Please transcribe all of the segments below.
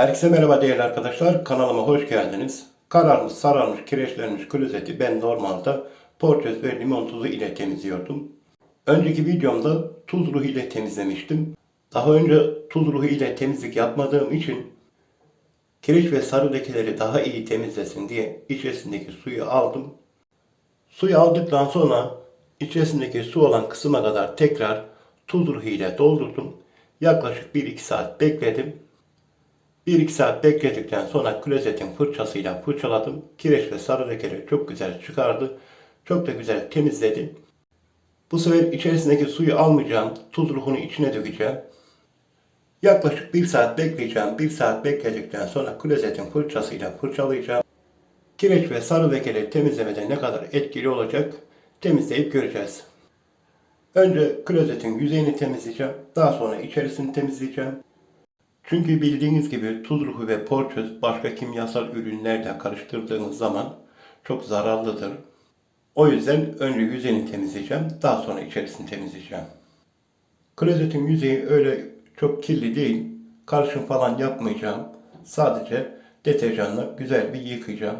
Herkese merhaba değerli arkadaşlar. Kanalıma hoş geldiniz. Kararmış, sararmış, kireçlenmiş klozeti ben normalde porçöz ve limon tuzu ile temizliyordum. Önceki videomda tuz ruhu ile temizlemiştim. Daha önce tuz ruhu ile temizlik yapmadığım için kireç ve sarı lekeleri daha iyi temizlesin diye içerisindeki suyu aldım. Suyu aldıktan sonra içerisindeki su olan kısma kadar tekrar tuz ruhu ile doldurdum. Yaklaşık 1-2 saat bekledim. 1-2 saat bekledikten sonra klozetin fırçasıyla fırçaladım. Kireç ve sarı lekeleri çok güzel çıkardı. Çok da güzel temizledi. Bu sefer içerisindeki suyu almayacağım. Tuz ruhunu içine dökeceğim. Yaklaşık 1 saat bekleyeceğim. 1 saat bekledikten sonra klozetin fırçasıyla fırçalayacağım. Kireç ve sarı lekeleri temizlemede ne kadar etkili olacak temizleyip göreceğiz. Önce klozetin yüzeyini temizleyeceğim. Daha sonra içerisini temizleyeceğim. Çünkü bildiğiniz gibi tuz ruhu ve porçöz başka kimyasal ürünlerle karıştırdığınız zaman çok zararlıdır. O yüzden önce yüzeyini temizleyeceğim. Daha sonra içerisini temizleyeceğim. Klozetin yüzeyi öyle çok kirli değil. Karışım falan yapmayacağım. Sadece deterjanla güzel bir yıkayacağım.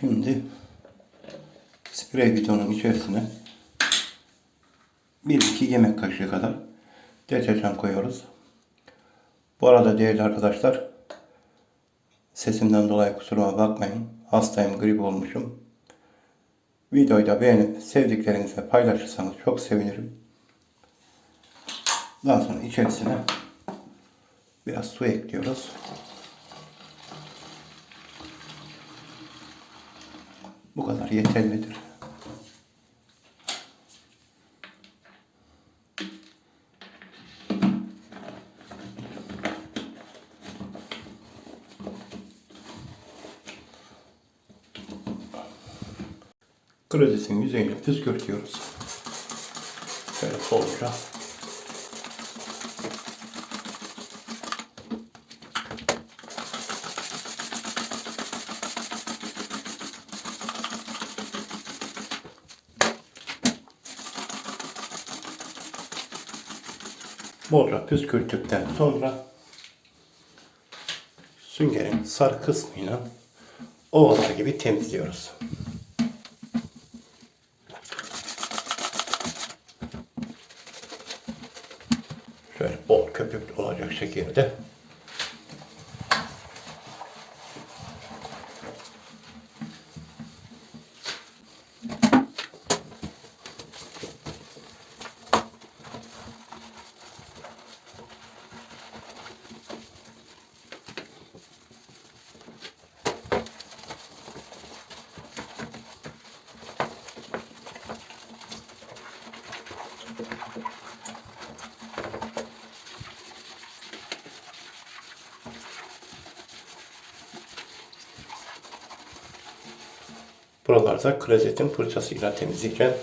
Şimdi sprey bidonun içerisine 1-2 yemek kaşığı kadar deterjan koyuyoruz. Bu arada değerli arkadaşlar sesimden dolayı kusuruma bakmayın. Hastayım, grip olmuşum. Videoyu da beğenip sevdiklerinizle paylaşırsanız çok sevinirim. Daha sonra içerisine biraz su ekliyoruz. Bu kadar yeterlidir. Klozetin yüzeyini püskürtüyoruz. Şöyle bolca. Bolca püskürttükten sonra süngerin sarı kısmıyla ovalar gibi temizliyoruz. Köpüklü olacak şekilde. Buralarda klozetin fırçasıyla temizleyeceğim.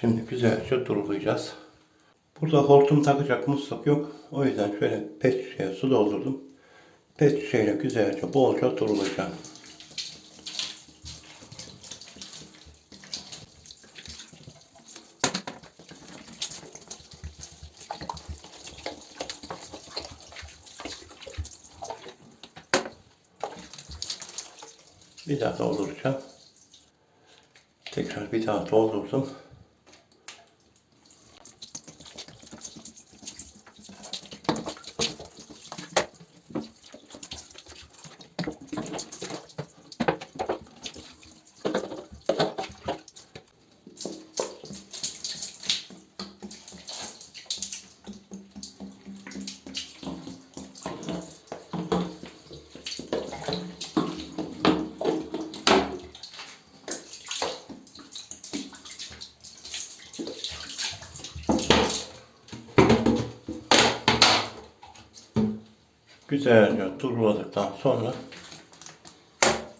Şimdi güzelce durulayacağız. Burada hortum takacak musluk yok. O yüzden şöyle pet şişeye su doldurdum. Pet şişeyle güzelce bolca durulayacağım. Bir daha dolduracağım. Tekrar bir daha doldurdum. Güzelce duruladıktan sonra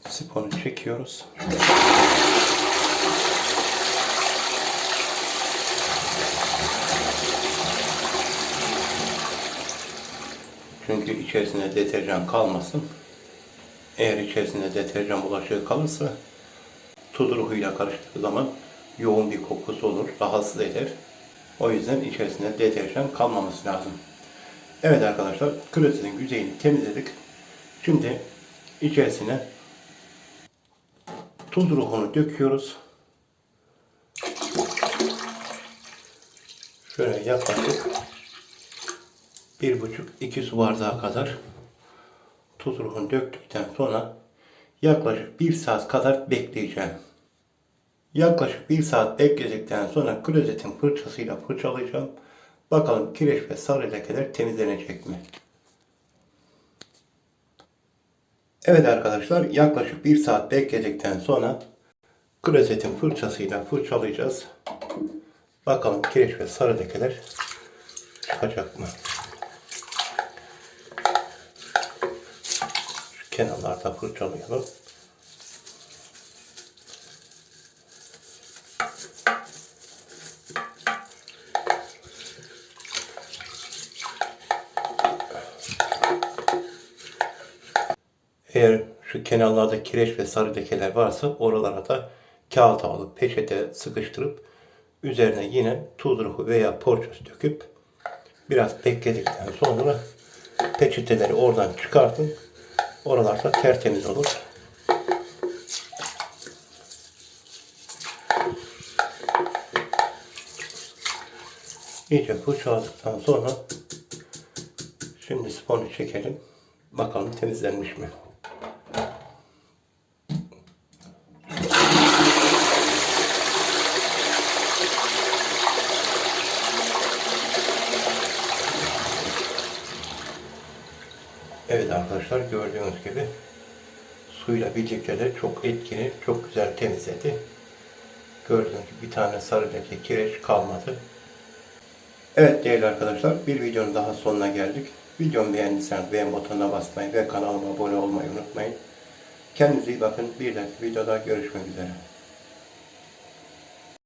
sifonu çekiyoruz. Çünkü içerisinde deterjan kalmasın. Eğer içerisinde deterjan bulaşığı kalırsa tuz ruhuyla karıştığı zaman yoğun bir kokusu olur, rahatsız eder. O yüzden içerisinde deterjan kalmaması lazım. Evet arkadaşlar, klozetin yüzeyini temizledik. Şimdi içerisine tuz ruhunu döküyoruz. Şöyle yaklaşık bir buçuk iki su bardağı kadar tuz ruhunu döktükten sonra yaklaşık bir saat kadar bekleyeceğim. Yaklaşık bir saat bekledikten sonra klozetin fırçasıyla fırçalayacağım. Bakalım kireç ve sarı lekeler temizlenecek mi? Evet arkadaşlar yaklaşık bir saat bekledikten sonra klozetin fırçasıyla fırçalayacağız. Bakalım kireç ve sarı lekeler çıkacak mı? Şu kenarlarda fırçalayalım. Eğer şu kenarlarda kireç ve sarı lekeler varsa oralara da kağıt alıp peçete sıkıştırıp üzerine yine tuz ruhu veya porçöz döküp biraz bekledikten sonra peçeteleri oradan çıkartın. Oralarda tertemiz olur. İyice fırçaladıktan sonra şimdi sifonu çekelim. Bakalım temizlenmiş mi? Evet arkadaşlar gördüğünüz gibi suyla birlikte çok etkili, çok güzel temizledi. Gördüğünüz gibi bir tane sarı leke kireç kalmadı. Evet değerli arkadaşlar bir videonun daha sonuna geldik. Videomu beğendiyseniz beğen butonuna basmayı ve kanalıma abone olmayı unutmayın. Kendinize iyi bakın. Bir dahaki videoda görüşmek üzere.